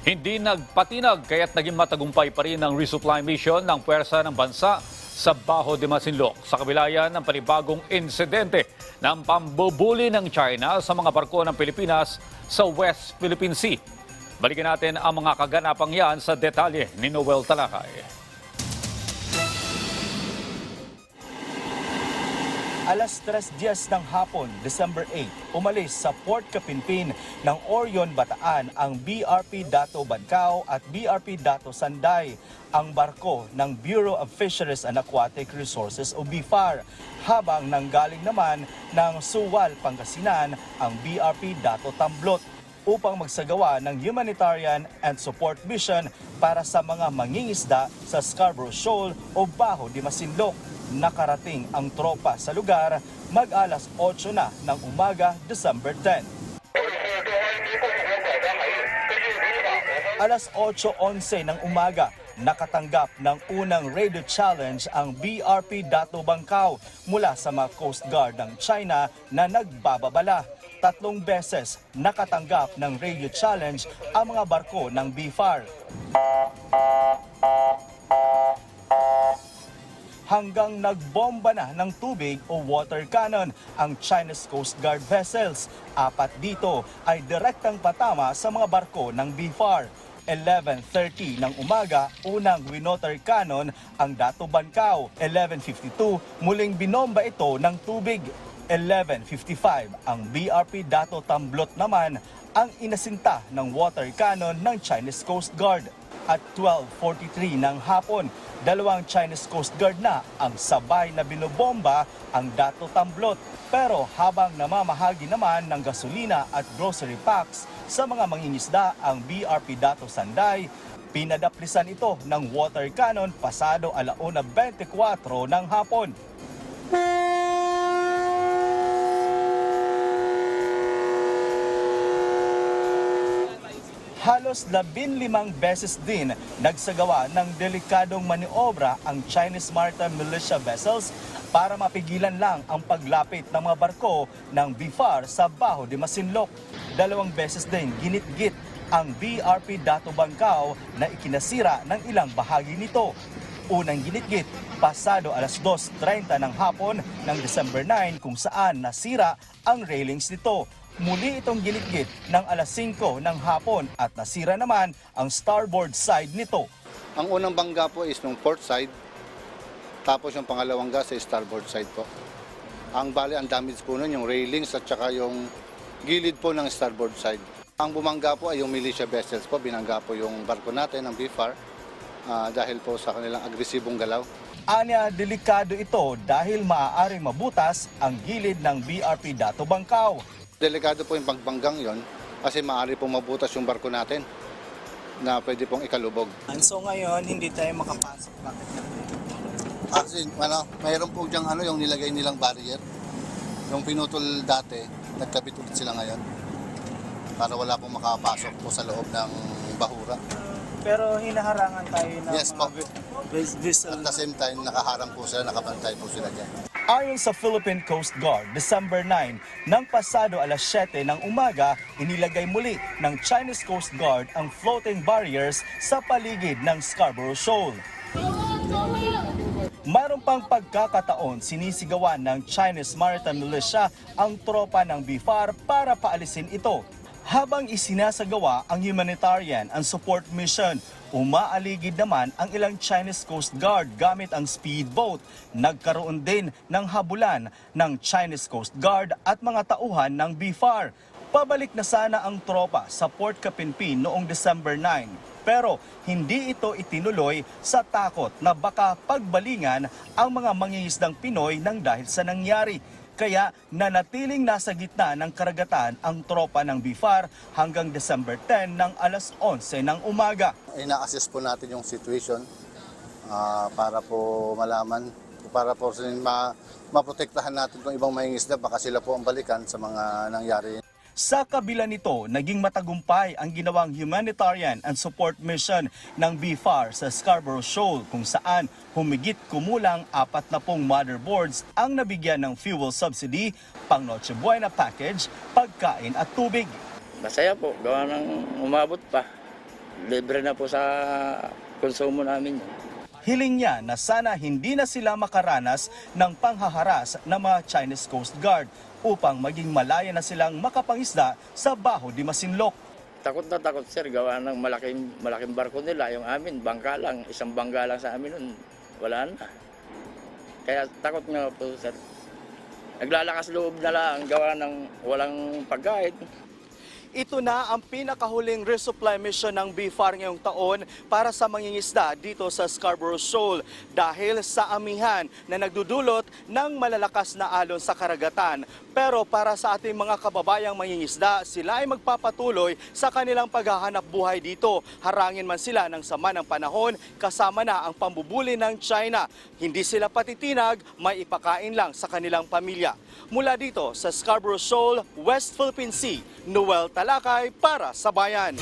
Hindi nagpatinag kaya't naging matagumpay pa rin ang resupply mission ng puwersa ng bansa sa Baho de Masinloc sa kabila yan ng panibagong insidente ng pambubuli ng China sa mga barko ng Pilipinas sa West Philippine Sea. Balikan natin ang mga kaganapang yan sa detalye ni Noel Talakay. Alas 3 días ng hapon, December 8, umalis sa Port Kapinpin ng Orion Bataan ang BRP Dato Bancao at BRP Dato Sanday, ang barko ng Bureau of Fisheries and Aquatic Resources o BFAR, habang nanggaling naman ng Suwal, Pangasinan ang BRP Dato Tamblot upang magsagawa ng humanitarian and support mission para sa mga mangingisda sa Scarborough Shoal o Baho de Masinloc nakarating ang tropa sa lugar mag-alas 8 na ng umaga, December 10. Alas 8.11 ng umaga, nakatanggap ng unang radio challenge ang BRP Dato Bangkao mula sa mga Coast Guard ng China na nagbababala. Tatlong beses nakatanggap ng radio challenge ang mga barko ng BFAR. Hanggang nagbomba na ng tubig o water cannon ang Chinese Coast Guard vessels. Apat dito ay direktang patama sa mga barko ng BFAR. 11.30 ng umaga, unang winoter cannon ang Dato Bancao. 11.52, muling binomba ito ng tubig. 11.55, ang BRP Dato Tamblot naman ang inasinta ng water cannon ng Chinese Coast Guard at 12.43 ng hapon, dalawang Chinese Coast Guard na ang sabay na binobomba ang Dato Tamblot. Pero habang namamahagi naman ng gasolina at grocery packs sa mga mangingisda ang BRP Dato Sanday, pinadaplisan ito ng water cannon pasado alauna 24 ng hapon. Halos labinlimang beses din nagsagawa ng delikadong maniobra ang Chinese Maritime Militia vessels para mapigilan lang ang paglapit ng mga barko ng BFAR sa Baho de Masinloc. Dalawang beses din ginitgit ang BRP Dato Bangkao na ikinasira ng ilang bahagi nito. Unang ginitgit, pasado alas 2.30 ng hapon ng December 9 kung saan nasira ang railings nito. Muli itong giligit ng alas 5 ng hapon at nasira naman ang starboard side nito. Ang unang bangga po is nung port side, tapos yung pangalawang gas sa starboard side po. Ang bali, ang damage po nun, yung railings at saka yung gilid po ng starboard side. Ang bumangga po ay yung militia vessels po, binangga po yung barko natin, ang BFAR, ah, dahil po sa kanilang agresibong galaw. Anya, delikado ito dahil maaaring mabutas ang gilid ng BRP Dato Bangkao. Delikado po yung pagbanggang yon kasi maaari pong mabutas yung barko natin na pwede pong ikalubog. So ngayon, hindi tayo makapasok. Bakit Actually, ano, mayroon po diyang ano, yung nilagay nilang barrier. Yung pinutol dati, nagkabit ulit sila ngayon. Para wala pong makapasok po sa loob ng bahura. Pero hinaharangan tayo ng Yes, po. vis- vessel At the same time, nakaharang po sila, nakabantay po sila dyan. Ayon sa Philippine Coast Guard, December 9, nang pasado alas 7 ng umaga, inilagay muli ng Chinese Coast Guard ang floating barriers sa paligid ng Scarborough Shoal. Mayroon pang pagkakataon sinisigawan ng Chinese Maritime Militia ang tropa ng BFAR para paalisin ito. Habang isinasagawa ang humanitarian and support mission, umaaligid naman ang ilang Chinese Coast Guard gamit ang speedboat. Nagkaroon din ng habulan ng Chinese Coast Guard at mga tauhan ng BFAR. Pabalik na sana ang tropa sa Port Kapinpin noong December 9. Pero hindi ito itinuloy sa takot na baka pagbalingan ang mga mangingisdang Pinoy nang dahil sa nangyari. Kaya nanatiling nasa gitna ng karagatan ang tropa ng BIFAR hanggang December 10 ng alas 11 ng umaga. Ina-assess po natin yung situation ah, para po malaman, para po ma maprotektahan natin kung ibang mahingisda, baka sila po ang balikan sa mga nangyari Sa kabila nito, naging matagumpay ang ginawang humanitarian and support mission ng BFAR sa Scarborough Shoal kung saan humigit kumulang apat na pong motherboards ang nabigyan ng fuel subsidy, pang Noche Buena package, pagkain at tubig. Masaya po, gawa ng umabot pa. libre na po sa konsumo namin. Hiling niya na sana hindi na sila makaranas ng panghaharas ng mga Chinese Coast Guard upang maging malaya na silang makapangisda sa Baho de Masinloc. Takot na takot sir, gawa ng malaking, malaking barko nila. Yung amin, bangka lang. Isang bangka lang sa amin nun, wala na. Kaya takot nga po sir. Naglalakas loob na lang, gawa ng walang pagkain. Ito na ang pinakahuling resupply mission ng BFAR ngayong taon para sa mangingisda dito sa Scarborough Shoal dahil sa amihan na nagdudulot ng malalakas na alon sa karagatan. Pero para sa ating mga kababayang mangingisda, sila ay magpapatuloy sa kanilang paghahanap buhay dito. Harangin man sila ng sama ng panahon, kasama na ang pambubuli ng China. Hindi sila patitinag, may ipakain lang sa kanilang pamilya. Mula dito sa Scarborough Shoal, West Philippine Sea, Noel Talakay para sa Bayan.